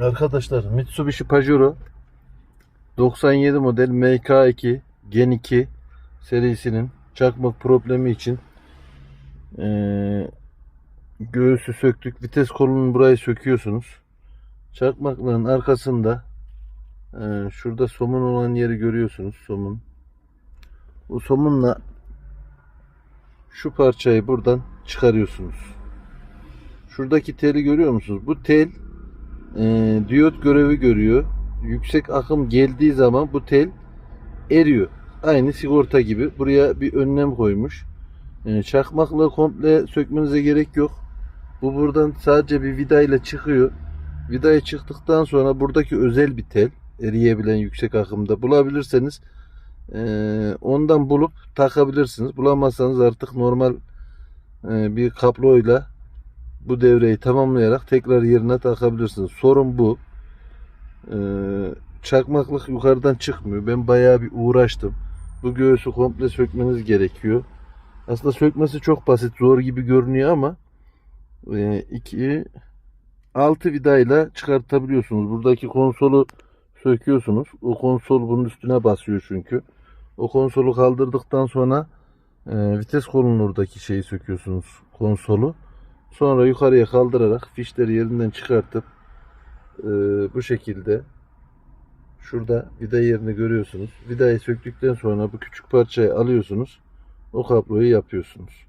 Arkadaşlar Mitsubishi Pajero 97 model MK2 Gen 2 serisinin çakmak problemi için eee, göğüsü söktük. Vites kolunun burayı söküyorsunuz. Çakmaklığın arkasında eee, şurada somun olan yeri görüyorsunuz. Somun. Bu somunla şu parçayı buradan çıkarıyorsunuz. Şuradaki teli görüyor musunuz? Bu tel e, diyot görevi görüyor. Yüksek akım geldiği zaman bu tel eriyor. Aynı sigorta gibi. Buraya bir önlem koymuş. E, çakmakla komple sökmenize gerek yok. Bu buradan sadece bir vida ile çıkıyor. Vidayı çıktıktan sonra buradaki özel bir tel eriyebilen yüksek akımda bulabilirseniz e, ondan bulup takabilirsiniz. Bulamazsanız artık normal e, bir kabloyla bu devreyi tamamlayarak tekrar yerine takabilirsiniz. Sorun bu. Ee, çakmaklık yukarıdan çıkmıyor. Ben bayağı bir uğraştım. Bu göğsü komple sökmeniz gerekiyor. Aslında sökmesi çok basit, zor gibi görünüyor ama e, iki altı vidayla çıkartabiliyorsunuz. Buradaki konsolu söküyorsunuz. O konsol bunun üstüne basıyor çünkü. O konsolu kaldırdıktan sonra e, vites kolunun oradaki şeyi söküyorsunuz. Konsolu. Sonra yukarıya kaldırarak fişleri yerinden çıkartıp e, bu şekilde şurada vida yerini görüyorsunuz. Vidayı söktükten sonra bu küçük parçayı alıyorsunuz. O kabloyu yapıyorsunuz.